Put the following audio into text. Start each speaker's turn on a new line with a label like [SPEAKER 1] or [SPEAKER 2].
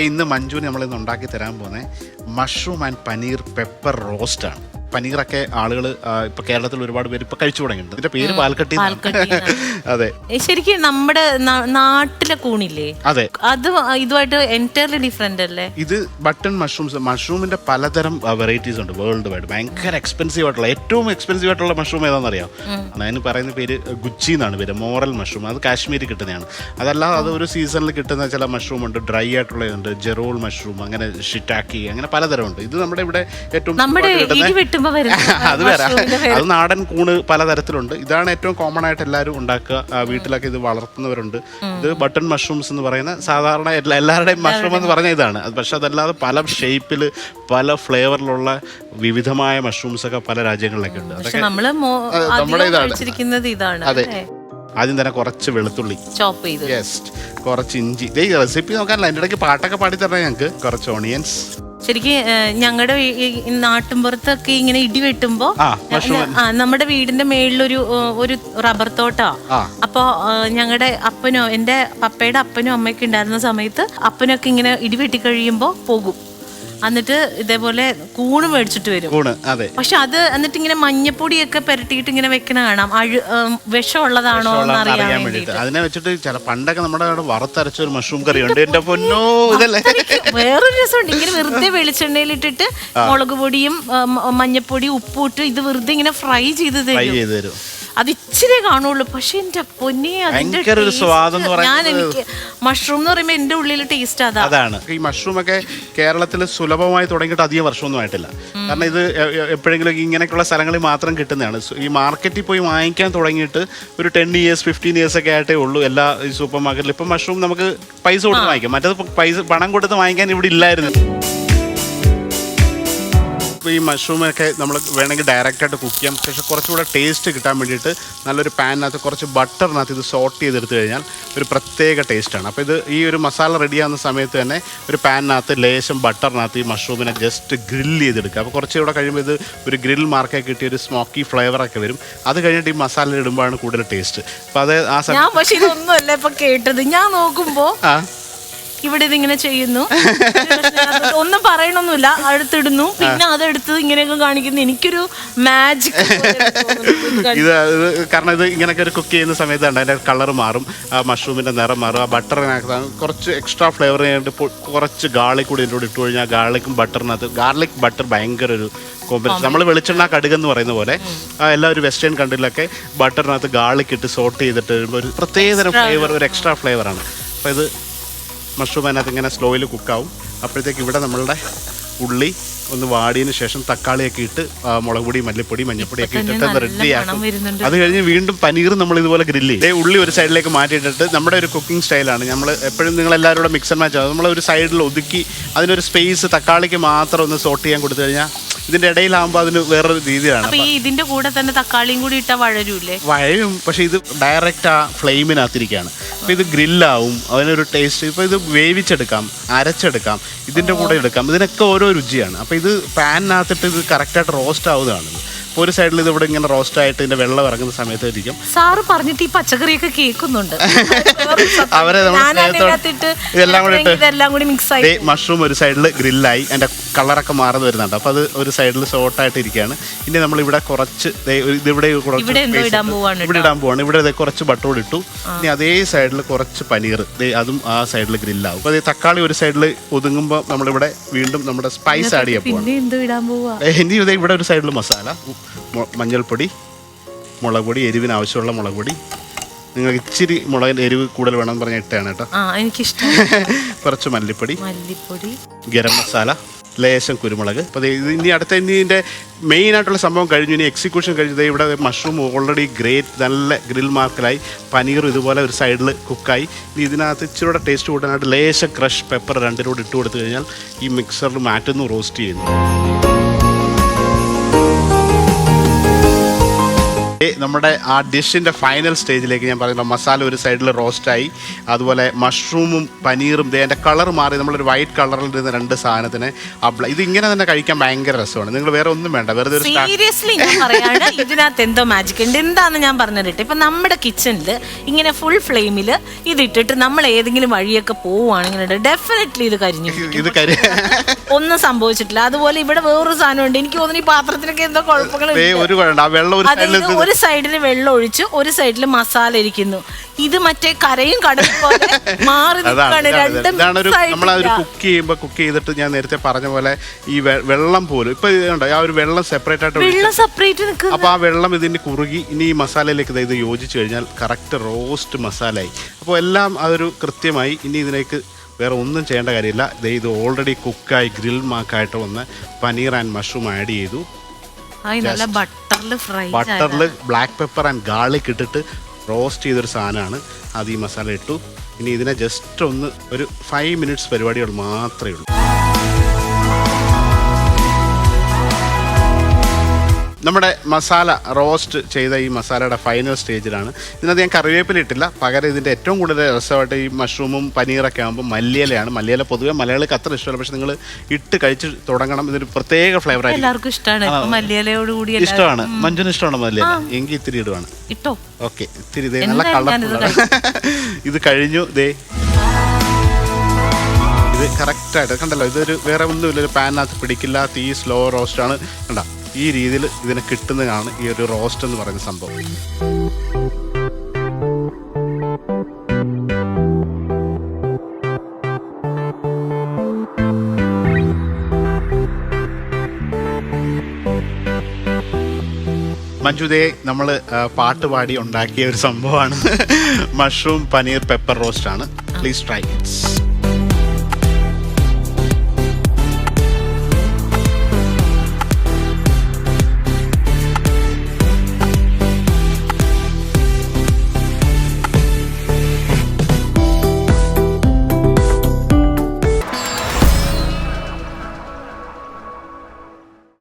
[SPEAKER 1] ഇന്ന് മഞ്ജുവിന് നമ്മളിന്ന് ഉണ്ടാക്കി തരാൻ പോകുന്നത് മഷ്റൂം ആൻഡ് പനീർ പെപ്പർ റോസ്റ്റാണ്. പനീറൊക്കെ ആളുകൾ ഇപ്പൊ കേരളത്തിൽ ഒരുപാട് പേര് ഇപ്പൊ കഴിച്ചു തുടങ്ങിയിട്ടുണ്ട്. ഇതിന്റെ പേര് പാൽക്കട്ടി. അതെ.
[SPEAKER 2] ശരിക്കും നമ്മുടെ നാട്ടിലെ കൂണില്ലേ?
[SPEAKER 1] അതെ.
[SPEAKER 2] അത് ഇതുമായിട്ട് എന്റയർലി ഡിഫറെന്റ് അല്ലേ?
[SPEAKER 1] ഇത് ബട്ടൺ മഷ്റൂംസ് മഷ്റൂമിന്റെ പലതരം വെറൈറ്റീസ് ഉണ്ട് വേൾഡ് വൈഡ് ഭയങ്കര എക്സ്പെൻസീവ് ആയിട്ടുള്ള ഏറ്റവും എക്സ്പെൻസീവ് ആയിട്ടുള്ള മഷ്റൂം ഏതാണെന്നറിയാം? അതിന് പറയുന്ന പേര് ഗുച്ചി എന്നാണ് പേര് മോറൽ മഷ്റൂം. അത് കാശ്മീരിൽ കിട്ടുന്നതാണ്. അതല്ലാതെ അത് ഒരു സീസണിൽ കിട്ടുന്ന ചില മഷ്റൂം ഉണ്ട് ഡ്രൈ ആയിട്ടുള്ളതുണ്ട് ജെറോൾ മഷ്റൂം അങ്ങനെ ഷിറ്റാക്കി അങ്ങനെ പലതരം ഉണ്ട്. ഇത് നമ്മുടെ ഇവിടെ ഏറ്റവും
[SPEAKER 2] നമ്മുടെ
[SPEAKER 1] അത് വേറെ അത് നാടൻ കൂണ് പലതരത്തിലുണ്ട്. ഇതാണ് ഏറ്റവും കോമൺ ആയിട്ട് എല്ലാവരും ഉണ്ടാക്കുക. വീട്ടിലൊക്കെ ഇത് വളർത്തുന്നവരുണ്ട്. ഇത് ബട്ടൺ മഷ്റൂംസ് എന്ന് പറയുന്ന സാധാരണ എല്ലാ എല്ലാവരുടെയും മഷ്റൂം എന്ന് പറഞ്ഞ ഇതാണ്. പക്ഷെ അതല്ലാതെ പല ഷേപ്പിൽ പല ഫ്ലേവറിലുള്ള വിവിധമായ മഷ്റൂംസ് ഒക്കെ പല രാജ്യങ്ങളിലൊക്കെ ഉണ്ട്. അതൊക്കെ നമ്മുടെ ഇതാണ്. അതെ. ആദ്യം തന്നെ കുറച്ച് വെളുത്തുള്ളി.
[SPEAKER 2] ചോപ്പ് ചെയ്ത്
[SPEAKER 1] ജസ്റ്റ് കുറച്ച് ഇഞ്ചി. റെസിപ്പി നോക്കാനല്ല. അതിന്റെ ഇടയ്ക്ക് പാട്ടൊക്കെ പാടി തരണേ ഞങ്ങൾക്ക് കുറച്ച് ഓണിയൻസ്
[SPEAKER 2] ശരിക്കും ഞങ്ങളുടെ നാട്ടിൻപുറത്തൊക്കെ ഇങ്ങനെ ഇടി വെട്ടുമ്പോ നമ്മുടെ വീടിന്റെ മേളിലൊരു ഒരു റബ്ബർ തോട്ടാ. അപ്പോ ഞങ്ങളുടെ അപ്പനോ എന്റെ പപ്പയുടെ അപ്പനും അമ്മയൊക്കെ ഉണ്ടായിരുന്ന സമയത്ത് അപ്പനൊക്കെ ഇങ്ങനെ ഇടി വെട്ടി കഴിയുമ്പോ പോകും. എന്നിട്ട് ഇതേപോലെ കൂണ് മേടിച്ചിട്ട് വരും.
[SPEAKER 1] കൂണ് അതെ.
[SPEAKER 2] പക്ഷെ അത് എന്നിട്ട് ഇങ്ങനെ മഞ്ഞപ്പൊടിയൊക്കെ പുരട്ടിയിട്ട് ഇങ്ങനെ വെക്കണ കാണാം. അഴു വിഷമുള്ളതാണോ എന്ന് അറിയാൻ
[SPEAKER 1] വേണ്ടിയിട്ട്. അതിനെ വെച്ചിട്ട് ചില പണ്ടൊക്കെ നമ്മുടെ അവിടെ വറുത്തരച്ച ഒരു മഷ്റൂം കറി ഉണ്ട്. എന്റെ പൊന്നോ ഇതല്ലേ?
[SPEAKER 2] വേറൊരു രസമുണ്ട്. ഇങ്ങനെ വെറുതെ വെളിച്ചെണ്ണയിലിട്ടിട്ട് മുളക് പൊടിയും മഞ്ഞപ്പൊടിയും ഉപ്പും ഇട്ട് ഇത് വെറുതെ ഇങ്ങനെ ഫ്രൈ ചെയ്ത്
[SPEAKER 1] ഫ്രൈ ചെയ്ത് തരും.
[SPEAKER 2] അത് ഇച്ചിരി കാണുള്ളൂ. പക്ഷെ എന്റെ പൊന്നെ അതിന്റെ
[SPEAKER 1] ഭയങ്കര ഒരു
[SPEAKER 2] taste ഞാൻ
[SPEAKER 1] പറയുന്നത്
[SPEAKER 2] എനിക്ക് മഷ്റൂം എന്ന് പറയുമ്പോൾ എന്റെ ഉള്ളിൽ ടേസ്റ്റ് അതാ.
[SPEAKER 1] അതാണ്. ഈ മഷ്റൂം ഒക്കെ കേരളത്തിൽ സുലഭമായി തുടങ്ങിയിട്ട് അധികം വർഷമൊന്നും ആയിട്ടില്ല. കാരണം ഇത് എ- എ- എപ്പോഴെങ്കിലും ഇങ്ങനെയൊക്കെയുള്ള സ്ഥലങ്ങളിൽ മാത്രം കിട്ടുന്നതാണ്. സു- ഈ മാർക്കറ്റിൽ പോയി വാങ്ങിക്കാൻ തുടങ്ങിയിട്ട് ഒരു ടെൻ ഇയേഴ്സ് ഫിഫ്റ്റീൻ ഇയേഴ്സ് ഒക്കെ ആയിട്ടേ ഉള്ളൂ എല്ലാ ഈ സൂപ്പർ മാർക്കറ്റിലും ഇപ്പം മഷ്റൂം നമുക്ക് പൈസ കൊടുത്ത് വാങ്ങിക്കാം. മറ്റേത് പൈസ പണം കൊടുത്ത് വാങ്ങിക്കാൻ ഇവിടെ ഇല്ലായിരുന്നു. ഇപ്പൊ ഈ മഷ്റൂമൊക്കെ നമ്മൾ വേണമെങ്കിൽ ഡയറക്റ്റായിട്ട് കുക്ക് ചെയ്യാം. പക്ഷെ കുറച്ചുകൂടെ ടേസ്റ്റ് കിട്ടാൻ വേണ്ടിയിട്ട് നല്ലൊരു പാനിനകത്ത് കുറച്ച് ബട്ടറിനകത്ത് ഇത് സോട്ട് ചെയ്തെടുത്തു കഴിഞ്ഞാൽ ഒരു പ്രത്യേക ടേസ്റ്റാണ് അപ്പോൾ ഇത് ഈ ഒരു മസാല റെഡിയാകുന്ന സമയത്ത് തന്നെ ഒരു പാനിനകത്ത് ലേശം ബട്ടറിനകത്ത് ഈ മഷ്റൂമിനെ ജസ്റ്റ് ഗ്രില്ല് ചെയ്തെടുക്കുക. അപ്പോൾ കുറച്ചുകൂടെ കഴിയുമ്പോൾ ഇത് ഒരു ഗ്രിൽ മാർക്കൊക്കെ കിട്ടിയ ഒരു സ്മോക്കി ഫ്ലേവറൊക്കെ വരും. അത് കഴിഞ്ഞിട്ട് ഈ മസാല ഇടുമ്പോഴാണ് കൂടുതൽ ടേസ്റ്റ് അപ്പോൾ അത് ആ സമയം
[SPEAKER 2] ഇതൊന്നുമല്ല ഇപ്പൊ കേട്ടത്. ഞാൻ നോക്കുമ്പോൾ
[SPEAKER 1] ആ.
[SPEAKER 2] ഇവിടെ ഇതിങ്ങനെ ചെയ്യുന്നു. ഒന്നും പറയണമൊന്നുമില്ല അടുത്തിടുന്നു. പിന്നെ അതെടുത്ത് ഇങ്ങനെയൊക്കെ കാണിക്കുന്നു. എനിക്കൊരു മാജിക്
[SPEAKER 1] ഇത് കാരണം ഇത് ഇങ്ങനെയൊക്കെ ഒരു കുക്ക് ചെയ്യുന്ന സമയത്ത് അതിന്റെ കളർ മാറും. ആ മഷ്റൂമിന്റെ നിറം മാറും. ആ ബട്ടറിനകത്ത് കുറച്ച് എക്സ്ട്രാ ഫ്ലേവർ ചെയ്യാണ്ട് കുറച്ച് ഗാർലിക് കൂടി ഇതിന്റെ കൂടെ ഇട്ട് കഴിഞ്ഞാൽ ഗാർലിക്കും ബട്ടറിനകത്ത് ഗാർലിക് ബട്ടർ ഭയങ്കര ഒരു കോമ്പിനേഷൻ നമ്മൾ വെളിച്ചെണ്ണ കടുക് എന്ന് പറയുന്ന പോലെ ആ എല്ലാ ഒരു വെസ്റ്റേൺ കൺട്രിയിലൊക്കെ ബട്ടറിനകത്ത് ഗാർലിക് ഇട്ട് സോട്ട് ചെയ്തിട്ട് വരുമ്പോൾ ഒരു പ്രത്യേകതരം ഫ്ലേവർ ഒരു എക്സ്ട്രാ ഫ്ലേവറാണ് അപ്പോൾ ഇത് മഷ്റൂം അതിനകത്ത് ഇങ്ങനെ സ്ലോയിൽ കുക്കാവും അപ്പോഴത്തേക്ക് ഇവിടെ നമ്മളുടെ ഉള്ളി ഒന്ന് വാടിയതിന് ശേഷം തക്കാളിയൊക്കെ ഇട്ട് മുളകുപൊടി മുളക് പൊടി മല്ലിപ്പൊടി
[SPEAKER 2] തന്നെ
[SPEAKER 1] ഇട്ടിട്ട്
[SPEAKER 2] അത്
[SPEAKER 1] റെഡിയാക്കും. അത് കഴിഞ്ഞ് വീണ്ടും പനീർ നമ്മൾ ഇതുപോലെ ഗ്രില്ല് ചെയ്യും. ഉള്ളി ഒരു സൈഡിലേക്ക് മാറ്റിയിട്ടിട്ട് നമ്മുടെ ഒരു കുക്കിംഗ് സ്റ്റൈലാണ് നമ്മൾ എപ്പോഴും നിങ്ങൾ എല്ലാവരും കൂടെ മിക്സ് ആൻഡ് മാച്ച് ആകും നമ്മൾ ഒരു സൈഡിൽ ഒതുക്കി അതിനൊരു സ്പേസ് തക്കാളിക്ക് മാത്രം ഒന്ന് സോട്ട് ചെയ്യാൻ കൊടുത്തു കഴിഞ്ഞാൽ ഇതിന്റെ ഇടയിലാകുമ്പോൾ അതിന് വേറൊരു രീതിയാണ്.
[SPEAKER 2] അപ്പൊ ഈ ഇതിന്റെ കൂടെ തന്നെ തക്കാളിയും കൂടി ഇട്ട വഴരൂല്ലേ?
[SPEAKER 1] വഴയും പക്ഷെ ഇത് ഡയറക്റ്റ് ആ ഫ്ലെയിമിനകത്തിരിക്കുകയാണ് അപ്പോൾ ഇത് ഗ്രില്ലാവും അതിനൊരു ടേസ്റ്റ്. ഇപ്പൊ ഇത് വേവിച്ചെടുക്കാം അരച്ചെടുക്കാം ഇതിന്റെ കൂടെ എടുക്കാം. ഇതിനൊക്കെ ഓരോ രുചിയാണ്. അപ്പൊ ഇത് പാനിനകത്തിട്ട് ഇത് കറക്റ്റായിട്ട് റോസ്റ്റ് ആവുന്നതാണ് അപ്പോൾ ഒരു സൈഡിൽ ഇത് ഇവിടെ ഇങ്ങനെ റോസ്റ്റ് ആയിട്ട് ഇതിന്റെ വെള്ളം ഇറങ്ങുന്ന സമയത്തായിരിക്കും.
[SPEAKER 2] സാറ് പറഞ്ഞിട്ട് ഈ പച്ചക്കറിയൊക്കെ കേൾക്കുന്നുണ്ട്.
[SPEAKER 1] അവരെ നമ്മൾ സ്നേഹത്തോടെ ഇതെല്ലാം കൂടി
[SPEAKER 2] ഇതെല്ലാം കൂടി മിക്സ് ആയി.
[SPEAKER 1] മഷ്റൂം ഒരു സൈഡിൽ ഗ്രില്ലായി അതിന്റെ കളറൊക്കെ മാറുന്നു വരുന്നുണ്ട്. അപ്പോൾ അത് ഒരു സൈഡിൽ സോട്ടായിട്ട് ഇരിക്കുകയാണ്. ഇനി നമ്മൾ ഇവിടെ കുറച്ച് ഒരു- കുറച്ച്
[SPEAKER 2] ഇവിടെ ഇടാൻ പോവാണ്
[SPEAKER 1] ഇവിടെ ഇടാൻ പോവാണ്. ഇവിടെ ദേ കുറച്ച് ബട്ടർ കൂടി ഇട്ടു. ഇനി അതേ സൈഡിൽ കുറച്ച് പനീർ അതും ആ സൈഡിൽ ഗ്രില്ലാവും അപ്പോൾ തക്കാളി ഒരു സൈഡിൽ ഒതുങ്ങുമ്പോൾ നമ്മളിവിടെ വീണ്ടും നമ്മുടെ സ്പൈസ് ആഡ് ചെയ്യാൻ പോവാണ്. ഇനി ഇവിടെ ഒരു സൈഡിൽ മസാല. മഞ്ഞൾപ്പൊടി മുളക് പൊടി എരിവിന് ആവശ്യമുള്ള മുളക് പൊടി നിങ്ങൾക്ക് ഇച്ചിരി മുളകിന്റെ എരിവ് കൂടുതൽ വേണമെന്ന് പറഞ്ഞാൽ ഇട്ടാണ് കേട്ടോ.
[SPEAKER 2] ആ എനിക്കിഷ്ടം
[SPEAKER 1] കുറച്ച് മല്ലിപ്പൊടി.
[SPEAKER 2] മല്ലിപ്പൊടി.
[SPEAKER 1] ഗരം മസാല ലേശം കുരുമുളക്. അപ്പോൾ ഇനി അടുത്ത ഇനി ഇതിന്റെ മെയിൻ ആയിട്ടുള്ള സംഭവം കഴിഞ്ഞു. ഇനി എക്സിക്യൂഷൻ കഴിഞ്ഞത് ഇവിടെ മഷ്റൂം ഓൾറെഡി ഗ്രേറ്റ് നല്ല ഗ്രിൽ മാർക്കിലായി പനീർ ഇതുപോലെ ഒരു സൈഡിൽ കുക്കായി ഇനി ഇതിനകത്ത് ഇച്ചിരി ടേസ്റ്റ് കൂട്ടാനായിട്ട് ലേശം ക്രഷ് പെപ്പർ രണ്ടിനോട് ഇട്ട് കൊടുത്തു കഴിഞ്ഞാൽ ഈ മിക്സറിൽ മാറ്റുന്നു റോസ്റ്റ് ചെയ്യുന്നു. നമ്മുടെ ആ ഡിഷിന്റെ ഫൈനൽ സ്റ്റേജിലേക്ക് ഞാൻ പറയുന്നത് മസാല ഒരു സൈഡിൽ റോസ്റ്റായി അതുപോലെ മഷ്റൂമും പനീറും ദേ അതിന്റെ കളർ മാറി. നമ്മളൊരു വൈറ്റ് കളറിൽ ഇരുന്ന രണ്ട് സാധനത്തിന് ഇത് ഇങ്ങനെ തന്നെ കഴിക്കാൻ ഭയങ്കര രസമാണ്. നിങ്ങൾ വേറെ ഒന്നും വേണ്ട. വെറുതെ ഒരു
[SPEAKER 2] സീരിയസ്ലി ഞാൻ പറയാണ് ഇതിനകത്ത് എന്തോ മാജിക് ഉണ്ട്. എന്താന്ന് ഞാൻ പറഞ്ഞിട്ട് ഇപ്പം നമ്മുടെ കിച്ചണിൽ ഇങ്ങനെ ഫുൾ ഫ്ലെയിമിൽ ഇതിട്ടിട്ട് നമ്മൾ ഏതെങ്കിലും വഴിയൊക്കെ പോവുകയാണെങ്കിൽ ഡെഫിനറ്റ്ലി ഇത് കരിഞ്ഞു
[SPEAKER 1] ഇത്
[SPEAKER 2] ഒന്നും സംഭവിച്ചിട്ടില്ല. അതുപോലെ ഇവിടെ വേറൊരു സാധനമുണ്ട്. എനിക്ക് തോന്നുന്നു ഈ പാത്രത്തിനൊക്കെ എന്തോ
[SPEAKER 1] കുഴപ്പങ്ങളുണ്ട് ഒരു വെള്ളം ഒരു
[SPEAKER 2] ഒരു സൈഡിൽ വെള്ളം ഒഴിച്ച് ഒരു സൈഡിൽ മസാല ഇരിക്കുന്നു. ഇത് മറ്റേ കരയും കടലും പോലെ മാറി. രണ്ടും
[SPEAKER 1] ഇതാണ് ഒരു. കുക്ക് ചെയ്യുമ്പോൾ കുക്ക് ചെയ്തിട്ട് ഞാൻ നേരത്തെ പറഞ്ഞ പോലെ ഈ വെള്ളം പോലും ഇപ്പൊ ഇതുണ്ട് ആ ഒരു വെള്ളം സെപ്പറേറ്റ് ആയിട്ട്
[SPEAKER 2] വെള്ളം സെപ്പറേറ്റ്
[SPEAKER 1] അപ്പോൾ ആ വെള്ളം ഇതിന് കുറുകി ഇനി ഈ മസാലയിലേക്ക് ഇത് യോജിച്ച് കഴിഞ്ഞാൽ കറക്റ്റ് റോസ്റ്റ് മസാലയായി. അപ്പോൾ എല്ലാം അതൊരു കൃത്യമായി ഇനി ഇതിലേക്ക് വേറെ ഒന്നും ചെയ്യേണ്ട കാര്യമില്ല. ഇത് ഓൾറെഡി കുക്കായി ഗ്രിൽ മാക്കായിട്ട് വന്ന് പനീർ ആൻഡ് മഷ്റൂം ആഡ് ചെയ്തു.
[SPEAKER 2] നല്ല ബട്ടറിൽ ഫ്രൈ
[SPEAKER 1] ബട്ടറിൽ ബ്ലാക്ക് പെപ്പർ ആൻഡ് ഗാർലിക് ഇട്ടിട്ട് റോസ്റ്റ് ചെയ്തൊരു സാധനമാണ്. അത് ഈ മസാല ഇട്ടു. ഇനി ഇതിനെ ജസ്റ്റ് ഒന്ന് ഒരു ഫൈവ് മിനിറ്റ്സ് പരിപാടികൾ മാത്രമേ ഉള്ളൂ. നമ്മുടെ മസാല റോസ്റ്റ് ചെയ്ത ഈ മസാലയുടെ ഫൈനൽ സ്റ്റേജിലാണ് ഇതിനകത്ത് ഞാൻ കറിവേപ്പില ഇട്ടില്ല. പകരം ഇതിന്റെ ഏറ്റവും കൂടുതൽ രസമായിട്ട് ഈ മഷ്റൂമും പനീറൊക്കെ ആകുമ്പോൾ മല്ലിയിലയാണ്. മല്ലിയില പൊതുവെ മലയാളികൾക്ക് അത്ര ഇഷ്ടമല്ല. പക്ഷെ നിങ്ങൾ ഇട്ട് കഴിച്ച് തുടങ്ങണം. ഇതൊരു പ്രത്യേക ഫ്ലേവർ
[SPEAKER 2] എല്ലാവർക്കും ഇഷ്ടമാണ് മല്ലിയിലയോട് കൂടി
[SPEAKER 1] ഇഷ്ടമാണ്. മഞ്ജുന് ഇഷ്ടമാണ് മല്ലിയില. എങ്കിൽ ഇത്തിരി ഇടുവാണ്.
[SPEAKER 2] ഇട്ടോ?
[SPEAKER 1] ഓക്കെ. ഇത്തിരി ഇതേ നല്ല കള്ളപ്പുള്ള ഇത് കഴിഞ്ഞു. ദേ. ഇത് കറക്റ്റായിട്ട് കണ്ടല്ലോ. ഇതൊരു വേറെ ഒന്നുമില്ല. ഒരു പാനിനകത്ത് പിടിക്കില്ല. തീ സ്ലോ റോസ്റ്റാണ് കണ്ട? ഈ രീതിയിൽ ഇതിനെ കിട്ടുന്നതാണ് ഈ ഒരു റോസ്റ്റ് എന്ന് പറയുന്ന സംഭവം. മഞ്ജുദേ നമ്മൾ പാട്ട് പാടി ഉണ്ടാക്കിയ ഒരു സംഭവമാണ്. മഷ്റൂം പനീർ പെപ്പർ റോസ്റ്റ് ആണ്. Please try it's